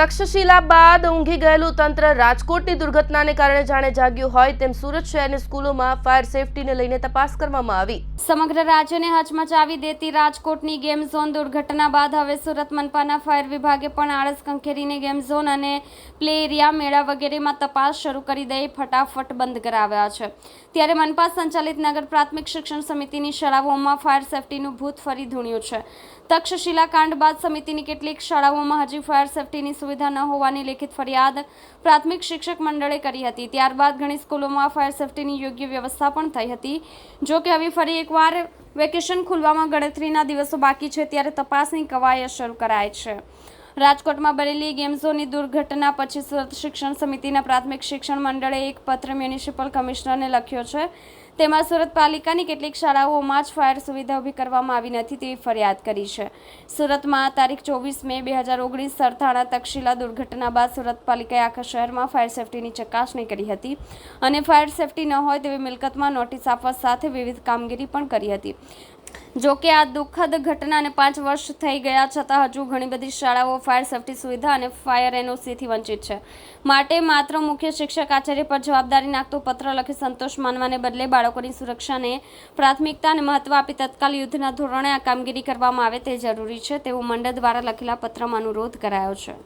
તક્ષશિલા બાદ ઊંઘી ગયેલું તંત્ર રાજકોટની દુર્ઘટનાને કારણે જાણે જાગ્યું હોય તેમ સુરત શહેરની સ્કૂલોમાં ફાયર સેફટીને લઈને તપાસ કરવામાં આવી. સમગ્ર રાજ્યને હચમચાવી દેતી રાજકોટની ગેમ ઝોન દુર્ઘટના બાદ હવે સુરત મનપાના ફાયર વિભાગે પણ આળસ કંખેરીને ગેમ ઝોન અને પ્લે એરિયા મેળા વગેરેમાં તપાસ શરૂ કરી દઈ ફટાફટ બંધ કરાવ્યા છે. ત્યારે મનપા સંચાલિત નગર પ્રાથમિક શિક્ષણ સમિતિની શાળાઓમાં ફાયર સેફટીનું ભૂત ફરી ધૂણ્યું છે. તક્ષશિલા કાંડ બાદ સમિતિની કેટલીક શાળાઓમાં હજી ફાયર સેફટીની સુવિધા ન હોવાની લેખિત ફરિયાદ પ્રાથમિક શિક્ષક મંડળે કરી હતી. ત્યારબાદ ઘણી સ્કૂલોમાં ફાયર સેફટીની યોગ્ય વ્યવસ્થા પણ થઈ હતી. જો કે હવે ફરી એકવાર વેકેશન ખુલવામાં ગણતરીના દિવસો બાકી છે, ત્યારે તપાસની કવાયત શરૂ કરાય છે. રાજકોટમાં બનેલી ગેમ દુર્ઘટના પછી સુરત શિક્ષણ સમિતિના પ્રાથમિક શિક્ષણ મંડળે એક પત્ર મ્યુનિસિપલ કમિશનરને લખ્યો છે. તેમાં સુરત પાલિકાની કેટલીક શાળાઓમાં જ ફાયર સુવિધા ઊભી કરવામાં આવી નથી તેવી ફરિયાદ કરી છે. સુરતમાં તારીખ ચોવીસ મે બે હજાર ઓગણીસ સરથાણા તક્ષશિલા દુર્ઘટના બાદ સુરત પાલિકાએ આખા શહેરમાં ફાયર સેફટીની ચકાસણી કરી હતી અને ફાયર સેફટી ન હોય તેવી મિલકતમાં નોટિસ આપવા સાથે વિવિધ કામગીરી પણ કરી હતી. જો કે આ દુઃખદ ઘટનાને પાંચ વર્ષ થઈ ગયા છતાં હજુ ઘણી બધી શાળાઓ ફાયર સેફટી સુવિધા અને ફાયર એનઓસીથી વંચિત છે. માટે માત્ર મુખ્ય શિક્ષક આચાર્ય પર જવાબદારી નાખતો પત્ર લખી સંતોષ માનવાને બદલે બાળકોની સુરક્ષાને પ્રાથમિકતા અને મહત્વ આપી તત્કાલ યુદ્ધના ધોરણે આ કામગીરી કરવામાં આવે તે જરૂરી છે તેવો મંડળ દ્વારા લખેલા પત્રમાં અનુરોધ કરાયો છે.